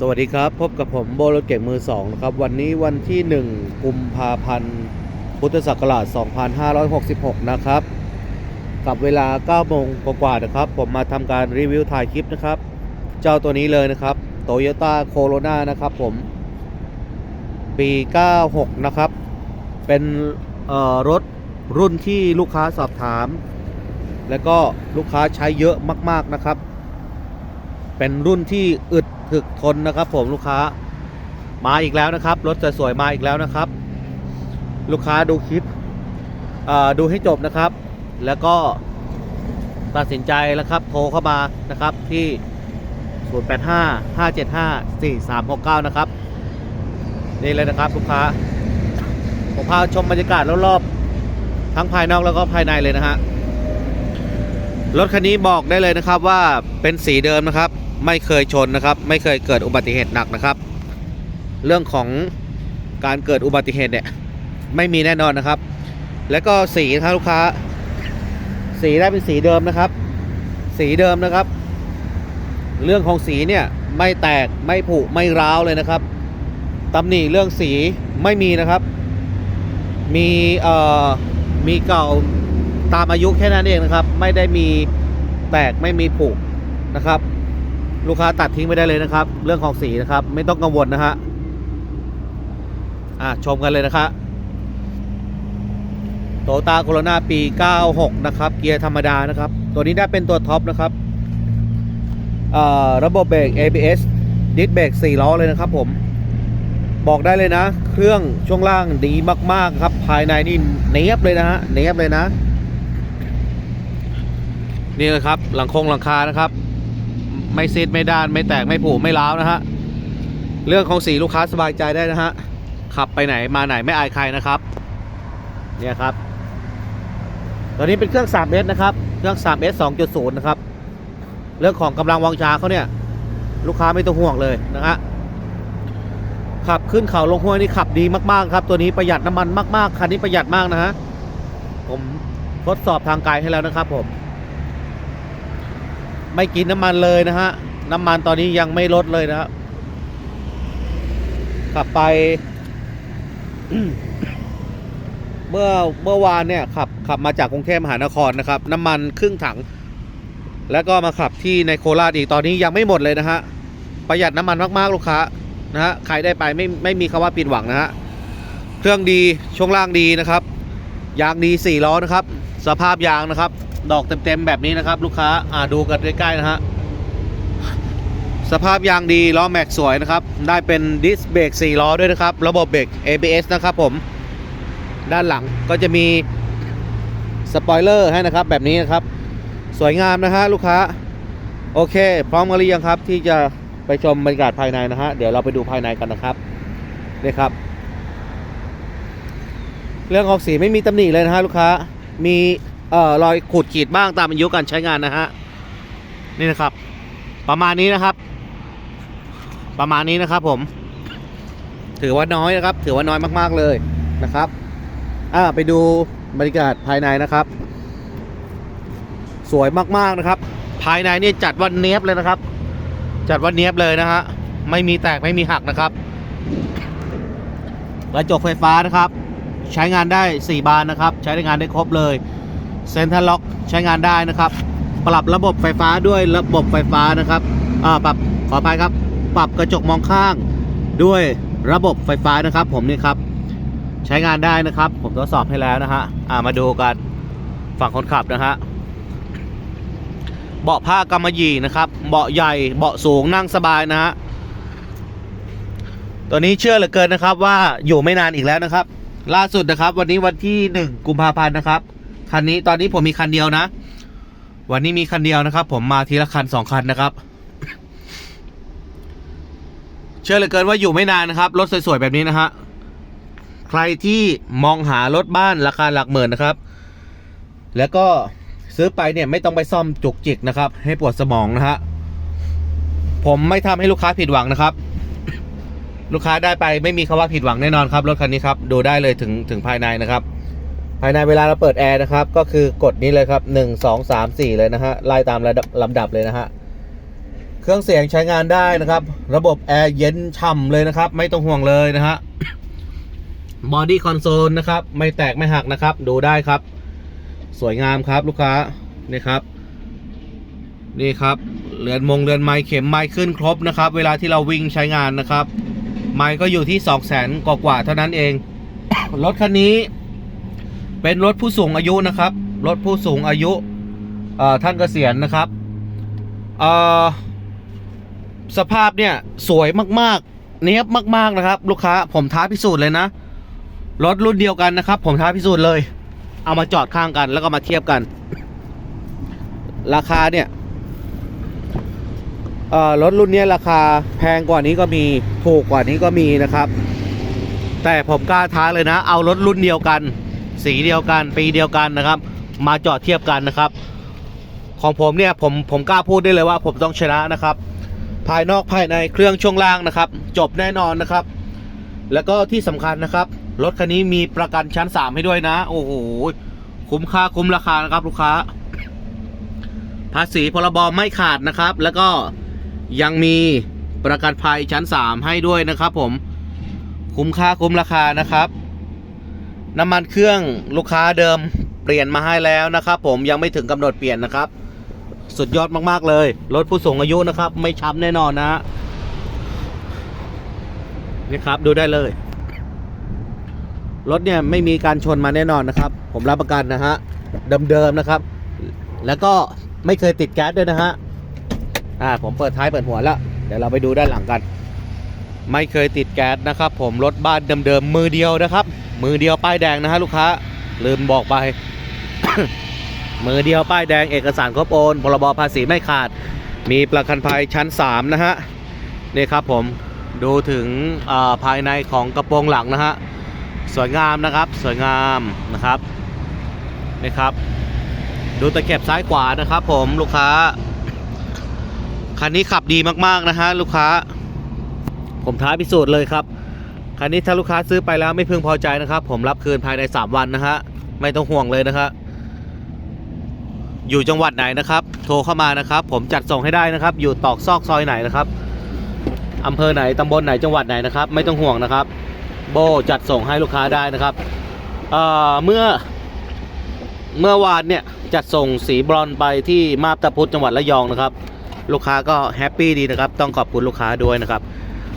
สวัสดีครับ พบกับผมโบโลเก่งมือสองนะครับ วันนี้วันที่ 1 กุมภาพันธ์ พุทธศักราช 2566 นะครับ กับเวลา 9 โมงกว่าๆนะครับ ผมมาทำการรีวิวถ่ายคลิปนะครับ เจ้าตัวนี้เลยนะครับ Toyota Corona นะครับผม ปี 96 นะครับ เป็นเอ่อรถรุ่นที่ลูกค้าสอบถาม แล้วก็ลูกค้าใช้เยอะมาก ๆนะครับ เป็นรุ่นที่อึด ถึกทนนะครับผมลูกค้ามาอีกแล้วนะครับ รถสวยๆมาอีกแล้วนะครับ ลูกค้าดูคลิปดูให้จบนะครับ แล้วก็ตัดสินใจแล้วครับ โทรเข้ามานะครับที่ 085 575 4369 นะครับนี่เลยนะครับลูกค้าผมพาชมบรรยากาศรอบๆทั้งภายนอกแล้วก็ภายในเลยนะฮะรถคันนี้บอกได้เลยนะครับว่าเป็นสีเดิมนะครับ ไม่เคยชนนะครับ ไม่เคยเกิดอุบัติเหตุหนักนะครับ เรื่องของการเกิดอุบัติเหตุเนี่ยไม่มีแน่นอนนะครับ แล้วก็สีนะครับลูกค้า สีได้เป็นสีเดิมนะครับ สีเดิมนะครับ เรื่องของสีเนี่ยไม่แตกไม่ผุไม่ร้าวเลยนะครับตำหนิเรื่องสีไม่มีนะครับ มีเอ่อมีเก่าตามอายุแค่นั้นเองนะครับ ไม่ได้มีแตกไม่มีผุนะครับ ลูกค้าตัดทิ้งไม่ได้เลยนะครับ เรื่องของสีนะครับ ไม่ต้องกังวลนะฮะอะชมกันเลยนะครับโตตาโคโรนาปี 96 นะครับ เกียร์ธรรมดานะครับ ตัวนี้ได้เป็นตัวท็อปนะครับอ่อระบบเบรก ABS ดิสเบรก4ล้อเลยนะครับผม บอกได้เลยนะ เครื่องช่วงล่างดีมากๆครับ ภายในนี่เนียบเลยนะฮะเนียบเลยนะ นี่เลยครับ หลังคงหลังคานะครับ ไม่ซีดไม่ด้านไม่แตกไม่ผุไม่ร้าวนะฮะเรื่องของสีลูกค้าสบายใจได้นะฮะขับไปไหนมาไหนไม่อายใครนะครับ เนี่ยครับตัวนี้เป็นเครื่อง 3S นะครับ เครื่อง 3S 2.0 นะครับ เรื่องของกำลังวังชาเขาเนี่ย ลูกค้าไม่ต้องห่วงเลยนะฮะ ขับขึ้นเขาลงห้วยนี่ขับดีมากๆครับ ตัวนี้ประหยัดน้ำมันมากๆ คันนี้ประหยัดมากนะฮะ ผมทดสอบทางไกลให้แล้วนะครับผม ไม่กินน้ำมันเลยนะฮะ น้ำมันตอนนี้ยังไม่ลดเลยนะขับไป เมื่อเมื่อวานเนี่ยขับขับมาจากกรุงเทพมหานครนะครับ น้ำมันครึ่งถัง แล้วก็มาขับที่ในโคราชอีกตอนนี้ยังไม่หมดเลยนะฮะ ประหยัดน้ำมันมากๆลูกค้านะฮะใครได้ไปไม่ไม่มีคำว่าผิดหวังนะฮะเครื่องดีช่วงล่างดีนะครับ ยางดีสี่ล้อนะครับ สภาพยางนะครับ ดอกเต็มๆแบบนี้นะครับ ลูกค้าอ่าดูกันใกล้ๆนะฮะสภาพยางดีล้อแม็กสวยนะครับ ได้เป็นดิสเบรก4ล้อด้วยนะครับ ระบบเบรก ABS นะครับผม ด้านหลังก็จะมีสปอยเลอร์ให้นะครับ แบบนี้นะครับ สวยงามนะฮะลูกค้า โอเค พร้อมกันหรือยังครับ ที่จะไปชมบรรยากาศภายในนะฮะ เดี๋ยวเราไปดูภายในกันนะครับนี่ครับ เรื่องของสีไม่มีตำหนิเลยนะฮะลูกค้า มี เอ่อรอยขูดขีดบ้างตามอายุการใช้งานนะฮะนี่นะครับ ประมาณนี้นะครับ ประมาณนี้นะครับ ผม ถือว่าน้อยนะครับ ถือว่าน้อยมาก ๆเลยนะครับอ่าไปดูบรรยากาศภายในนะครับ สวยมากๆนะครับ ภายในนี่จัดว่าเนี้ยบเลยนะครับ จัดว่าเนี้ยบเลยนะฮะไม่มีแตกไม่มีหักนะครับกระจกไฟฟ้านะครับ ใช้งานได้ 4 บานนะครับ ใช้งานได้ครบเลย เซ็นทรัลล็อกใช้งานได้นะครับ ปรับระบบไฟฟ้าด้วยระบบไฟฟ้านะครับอ่าปรับขออภัยครับ ปรับกระจกมองข้างด้วยระบบไฟฟ้านะครับ ผมนี่ครับ ใช้งานได้นะครับ ผมทดสอบให้แล้วนะฮะอ่ามาดูกันฝั่งคนขับนะฮะเบาะผ้ากำมะหยี่นะครับ เบาะใหญ่เบาะสูงนั่งสบายนะฮะตัวนี้เชื่อเหลือเกินนะครับว่าอยู่ไม่นานอีกแล้วนะครับ ล่าสุดนะครับ วันนี้วันที่หนึ่งกุมภาพันธ์นะครับ คันนี้ตอนนี้ผมมีคันเดียวนะ วันนี้มีคันเดียวนะครับ ผมมาทีละคันสองคันนะครับ เชื่อเหลือเกินว่าอยู่ไม่นานนะครับ รถสวยๆแบบนี้นะฮะใครที่มองหารถบ้านราคาหลักหมื่นนะครับ แล้วก็ซื้อไปเนี่ยไม่ต้องไปซ่อมจุกจิกนะครับ ให้ปวดสมองนะฮะผมไม่ทำให้ลูกค้าผิดหวังนะครับ ลูกค้าได้ไปไม่มีคำว่าผิดหวังแน่นอนครับ รถคันนี้ครับ ดูได้เลยถึงถึงภายในนะครับ ภายในเวลาเราเปิดแอร์นะครับ ก็คือกดนี้เลยครับหนึ่งสองสามสี่เลยนะฮะไล่ตามระดับลำดับเลยนะฮะเครื่องเสียงใช้งานได้นะครับ ระบบแอร์เย็นฉ่ำเลยนะครับ ไม่ต้องห่วงเลยนะฮะบอดี้คอนโซลนะครับ ไม่แตกไม่หักนะครับ ดูได้ครับ สวยงามครับลูกค้านี่ครับ นี่ครับเรือนมงเรือนไม้เข็มไม้ขึ้นครบนะครับ เวลาที่เราวิ่งใช้งานนะครับ ไม้ก็อยู่ที่2 0 0แสนกว่าเท่านั้นเองรถคันนี้ เป็นรถผู้สูงอายุนะครับ รถผู้สูงอายุท่านเกษียณนะครับสภาพเนี่ยสวยมากๆ เนี้ยบมาก ๆนะครับ ลูกค้าผมท้าพิสูจน์เลยนะ รถรุ่นเดียวกันนะครับ ผมท้าพิสูจน์เลย เอามาจอดข้างกันแล้วก็มาเทียบกัน ราคาเนี่ยรถรุ่นนี้ราคาแพงกว่านี้ก็มีถูกกว่านี้ก็มีนะครับ แต่ผมกล้าท้าเลยนะ เอารถรุ่นเดียวกัน สีเดียวกันปีเดียวกันนะครับ มาจอดเทียบกันนะครับ ของผมเนี่ยผมผมกล้าพูดได้เลยว่าผมต้องชนะนะครับ ภายนอกภายในเครื่องช่วงล่างนะครับ จบแน่นอนนะครับ แล้วก็ที่สำคัญนะครับรถคันนี้มีประกันชั้น 3 ให้ด้วยนะ โอ้โหคุ้มค่าคุ้มราคานะครับ ลูกค้า ภาษีพรบไม่ขาดนะครับ แล้วก็ยังมีประกันภัยชั้น 3 ให้ด้วยนะครับ ผมคุ้มค่าคุ้มราคานะครับ น้ำมันเครื่องลูกค้าเดิมเปลี่ยนมาให้แล้วนะครับ ผมยังไม่ถึงกำหนดเปลี่ยนนะครับ สุดยอดมากๆเลย รถผู้สูงอายุนะครับ ไม่ช้ำแน่นอนนะนี่ครับดูได้เลย รถเนี่ยไม่มีการชนมาแน่นอนนะครับ ผมรับประกันนะฮะเดิมๆนะครับ แล้วก็ไม่เคยติดแก๊สด้วยนะฮะอ่าผมเปิดท้ายเปิดหัวแล้ว เดี๋ยวเราไปดูด้านหลังกัน ไม่เคยติดแก๊สนะครับ ผมรถบ้านเดิมๆมือเดียวนะครับ มือเดียวป้ายแดงนะฮะลูกค้าลืมบอกไป มือเดียวป้ายแดงเอกสารครบโอนพรบภาษีไม่ขาด มีประกันภัยชั้น 3 นะฮะนี่ครับผมดูถึงอ่าภายในของกระโปรงหลังนะฮะสวยงามนะครับสวยงามนะครับนี่ครับ ดูตะเข็บซ้ายขวานะครับ ผมลูกค้าคันนี้ขับดีมากๆนะฮะลูกค้า ผมท้าพิสูจน์เลยครับคันนี้ถ้าลูกค้าซื้อไปแล้วไม่พึงพอใจนะครับ ผมรับคืนภายใน 3 วันนะฮะไม่ต้องห่วงเลยนะครับอยู่จังหวัดไหนนะครับ โทรเข้ามานะครับ ผมจัดส่งให้ได้นะครับ อยู่ตอกซอกซอยไหนนะครับอำเภอไหนตำบลไหนจังหวัดไหนนะครับ ไม่ต้องห่วงนะครับ โบจัดส่งให้ลูกค้าได้นะครับเเมื่อเมื่อวานเนี่ยจัดส่งสีบรอนไปที่มาบตาพุธจังหวัดระยองนะครับ ลูกค้าก็แฮปปี้ดีนะครับ ต้องขอบคุณลูกค้าด้วยนะครับ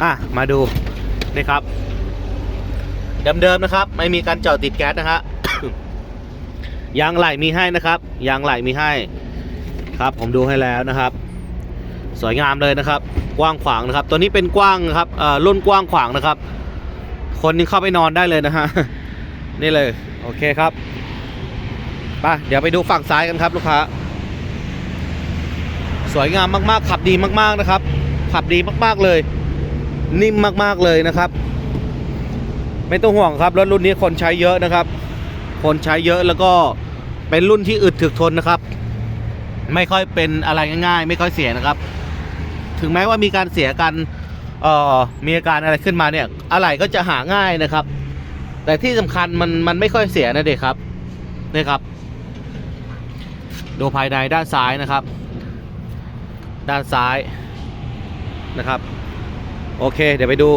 อะมาดูนี่ครับเดิมๆนะครับ ไม่มีการเจาะติดแก๊สนะฮะยางไหลมีให้นะครับยางไหลมีให้ครับผมดูให้แล้วนะครับ สวยงามเลยนะครับ กว้างขวางนะครับ ตัวนี้เป็นกว้างนะครับเอ่อรุ่นกว้างขวางนะครับ คนนี้เข้าไปนอนได้เลยนะฮะนี่เลยโอเคครับไปเดี๋ยวไปดูฝั่งซ้ายกันครับลูกค้าสวยงามมากๆ ขับดีมาก ๆนะครับ ขับดีมากๆเลย นิ่มมากๆเลยนะครับ ไม่ต้องห่วงครับรถรุ่นนี้คนใช้เยอะนะครับ คนใช้เยอะแล้วก็เป็นรุ่นที่อึดถึกทนนะครับ ไม่ค่อยเป็นอะไรง่ายๆ ไม่ค่อยเสียนะครับ ถึงแม้ว่ามีการเสียกันเอ่อมีอาการอะไรขึ้นมาเนี่ยอะไรก็จะหาง่ายนะครับ แต่ที่สำคัญมันมันไม่ค่อยเสียนะเด็กครับนี่ครับ ดูภายในด้านซ้ายนะครับ ด้านซ้ายนะครับ โอเค เดี๋ยวไปดู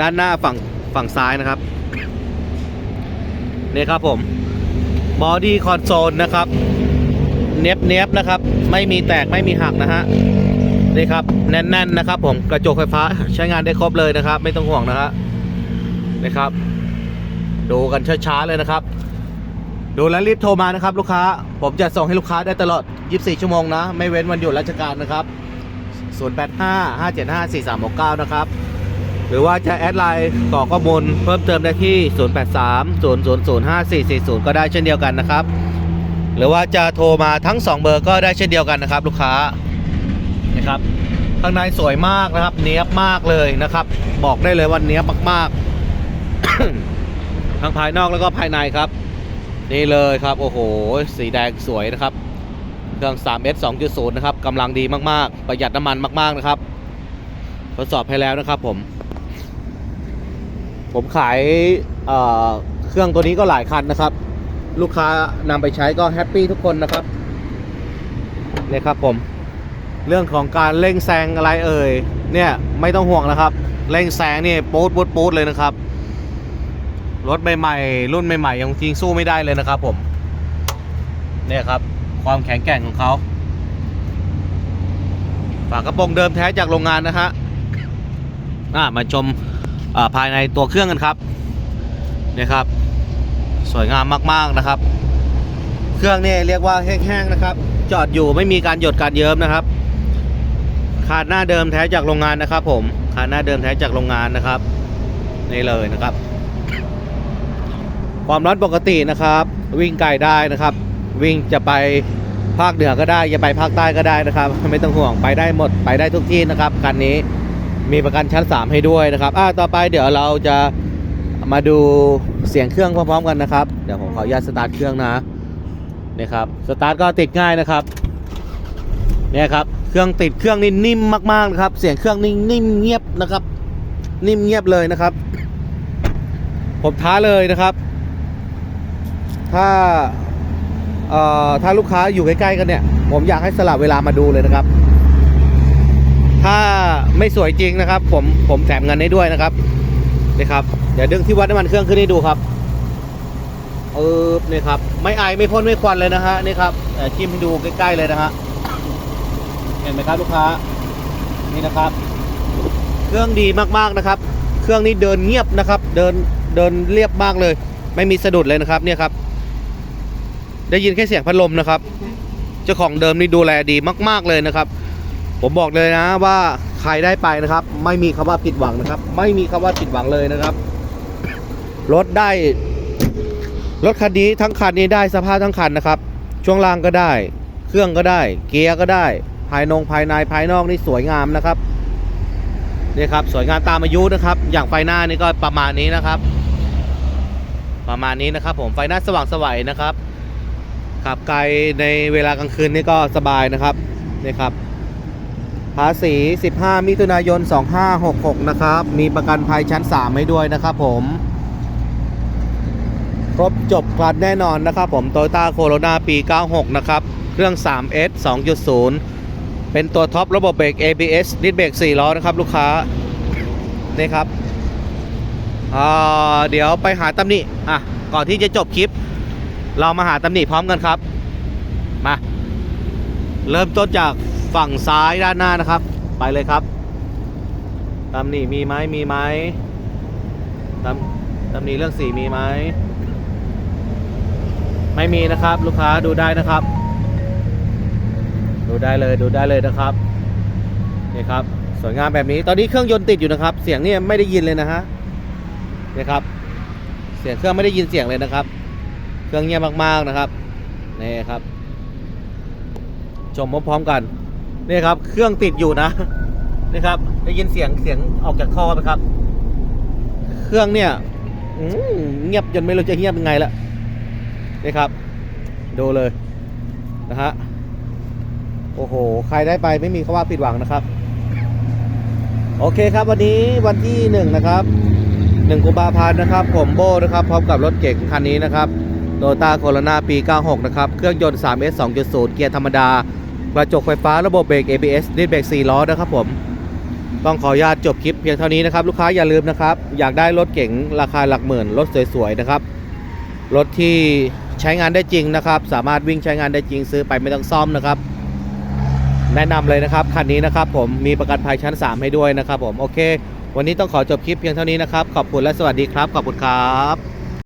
ด้านหน้าฝั่งฝั่งซ้ายนะครับ นี่ครับผมบอดี้คอนโซลนะครับเนียบเนียบนะครับ ไม่มีแตกไม่มีหักนะฮะนี่ครับแน่นๆนนะครับ ผมกระจกไฟฟ้าใช้งานได้ครบเลยนะครับ ไม่ต้องห่วงนะฮะนี่ครับ ดูกันช้าๆเลยนะครับ ดูแล้วรีบโทรมานะครับ ลูกค้า ผมจะส่งให้ลูกค้าได้ตลอด 24 ชั่วโมงนะ ไม่เว้นวันหยุดราชการนะครับ 085 575 4369 นะครับ หรือว่าจะแอดไลน์ก่อข้อมูลเพิ่มเติมได้ที่ 083 000 5440 ก็ได้เช่นเดียวกันนะครับ หรือว่าจะโทรมาทั้ง 2 เบอร์ก็ได้เช่นเดียวกันนะครับ ลูกค้านะครับข้างในสวยมากนะครับ เนี้ยบมากเลยนะครับ บอกได้เลยว่าเนี้ยบมากๆ ทั้งภายนอกแล้วก็ภายในครับ นี่เลยครับ โอ้โห สีแดงสวยนะครับ เครื่อง 3S 2.0 นะครับกำลังดีมากๆ ประหยัดน้ำมันมากๆนะครับ ทดสอบให้แล้วนะครับผม ผมขายเเครื่องตัวนี้ก็หลายคันนะครับ ลูกค้านำไปใช้ก็แฮปปี้ทุกคนนะครับเนี่ยครับผม เรื่องของการเร่งแซงอะไรเอ่ย เนี่ยไม่ต้องห่วงนะครับ เร่งแซงนี่ปูดปูดปูดเลยนะครับ รถใหม่ๆรุ่นใหม่ๆยังจริงสู้ไม่ได้เลยนะครับผม เนี่ยครับ ความแข็งแกร่งของเขาฝากระโปรงเดิมแท้จากโรงงานนะฮะอะมาชมาภายในตัวเครื่องกันครับเนี่ยครับ สวยงามมากๆนะครับ เครื่องนี่เรียกว่าแห้งๆนะครับ จอดอยู่ไม่มีการหยดการเยิ้มนะครับคานหน้าเดิมแท้จากโรงงานนะครับ ผมคานหน้าเดิมแท้จากโรงงานนะครับนี่เลยนะครับ ความร้อนปกตินะครับ วิ่งไกลได้นะครับ วิ่งจะไปภาคเหนือก็ได้จะไปภาคใต้ก็ได้นะครับ ไม่ต้องห่วงไปได้หมดไปได้ทุกที่นะครับคันนี้มีประกันชั้น 3 ให้ด้วยนะครับอ่าต่อไปเดี๋ยวเราจะมาดูเสียงเครื่องพร้อมๆกันนะครับ เดี๋ยวผมขออนุญาตสตาร์ทเครื่องนะนี่ครับสตาร์ทก็ติดง่ายนะครับเนี่ยครับเครื่องติดเครื่องนี่นิ่มมากๆนะครับ เสียงเครื่องนี่นิ่มเงียบนะครับ นิ่มเงียบเลยนะครับ ผมท้าเลยนะครับ ถ้า ถ้าลูกค้าอยู่ใกล้ๆกันเนี่ย ผมอยากให้สลับเวลามาดูเลยนะครับ ถ้าไม่สวยจริงนะครับ ผมผมแถมเงินให้ด้วยนะครับนี่ครับเดี๋ยวดึงที่วัดน้ำมันเครื่องขึ้นให้ดูครับเออนี่ครับ ไม่ไอไม่พ่นไม่ควันเลยนะฮะนี่ครับจิ้มให้ดูใกล้ๆเลยนะฮะเห็นไหมครับลูกค้านี่นะครับ เครื่องดีมากๆนะครับ เครื่องนี้เดินเงียบนะครับ เดินเดินเรียบมากเลย ไม่มีสะดุดเลยนะครับ เนี่ยครับ ได้ยินแค่เสียงพัดลมนะครับ เจ้าของเดิมนี่ดูแลดีมาก ๆเลยนะครับ ผมบอกเลยนะว่าใครได้ไปนะครับ ไม่มีคำว่าผิดหวังนะครับ ไม่มีคำว่าผิดหวังเลยนะครับ รถได้ รถคันนี้ทั้งคันนี้ได้สภาพทั้งคันนะครับ ช่วงล่างก็ได้ เครื่องก็ได้ เกียร์ก็ได้ ภายนงภายในภายนอกนี่สวยงามนะครับนี่ครับสวยงามตามอายุนะครับ อย่างไฟหน้านี่ก็ประมาณนี้นะครับ ประมาณนี้นะครับ ผมไฟหน้าสว่างสวัยนะครับ ขับไกลในเวลากลางคืนนี่ก็สบายนะครับนี่ครับ ภาษี 15 มิถุนายน 2566 นะครับ มีประกันภัยชั้น 3 ให้ด้วยนะครับผมครบจบครันแน่นอนนะครับผมโตโยต้าโคโรนาปี 96 นะครับ เครื่อง 3S 2.0 เป็นตัวท็อประบบเบรก ABS ดิสเบรก4ล้อนะครับ ลูกค้า นี่ครับอ่าเดี๋ยวไปหาตำหนิอะ ก่อนที่จะจบคลิป เรามาหาตำหนิพร้อมกันครับ มา เริ่มต้นจากฝั่งซ้ายด้านหน้านะครับ ไปเลยครับตำหนิมีไหมมีไหมตำตำหนิเรื่องสีมีไหมไม่มีนะครับ ลูกค้าดูได้นะครับ ดูได้เลยดูได้เลยนะครับนี่ครับสวยงามแบบนี้ตอนนี้เครื่องยนต์ติดอยู่นะครับ เสียงนี่ไม่ได้ยินเลยนะฮะนี่ครับ เสียงเครื่องไม่ได้ยินเสียงเลยนะครับ เครื่องเงียบมากๆนะครับนี่ครับ ชมพร้อมๆกันนี่ครับ เครื่องติดอยู่นะนี่ครับ ได้ยินเสียงเสียงออกจากท่อไหมครับ เครื่องเนี่ยเงียบจนไม่รู้จะเงียบยังไงละนี่ครับ ดูเลยนะฮะโอ้โห ใครได้ไปไม่มีคำว่าผิดหวังนะครับ โอเคครับวันนี้วันที่หนึ่งนะครับหนึ่งกุมภาพันธ์นะครับ ผมโบนะครับ พร้อมกับรถเก๋งคันนี้นะครับ โตต้าโคโรนาปี 96 นะครับ เครื่องยนต์ 3S 2.0 เกียร์ธรรมดา กระจกไฟฟ้าระบบเบรก ABS ดิสเบรก4ล้อนะครับผม ต้องขออนุญาตจบคลิปเพียงเท่านี้นะครับ ลูกค้าอย่าลืมนะครับ อยากได้รถเก๋งราคาหลักหมื่น รถสวยๆ นะครับ รถที่ใช้งานได้จริงนะครับ สามารถวิ่งใช้งานได้จริงซื้อไปไม่ต้องซ่อมนะครับ แนะนำเลยนะครับคันนี้นะครับผมมีประกันภัยชั้น 3 ให้ด้วยนะครับผมโอเค วันนี้ต้องขอจบคลิปเพียงเท่านี้นะครับขอบคุณและสวัสดีครับขอบคุณครับ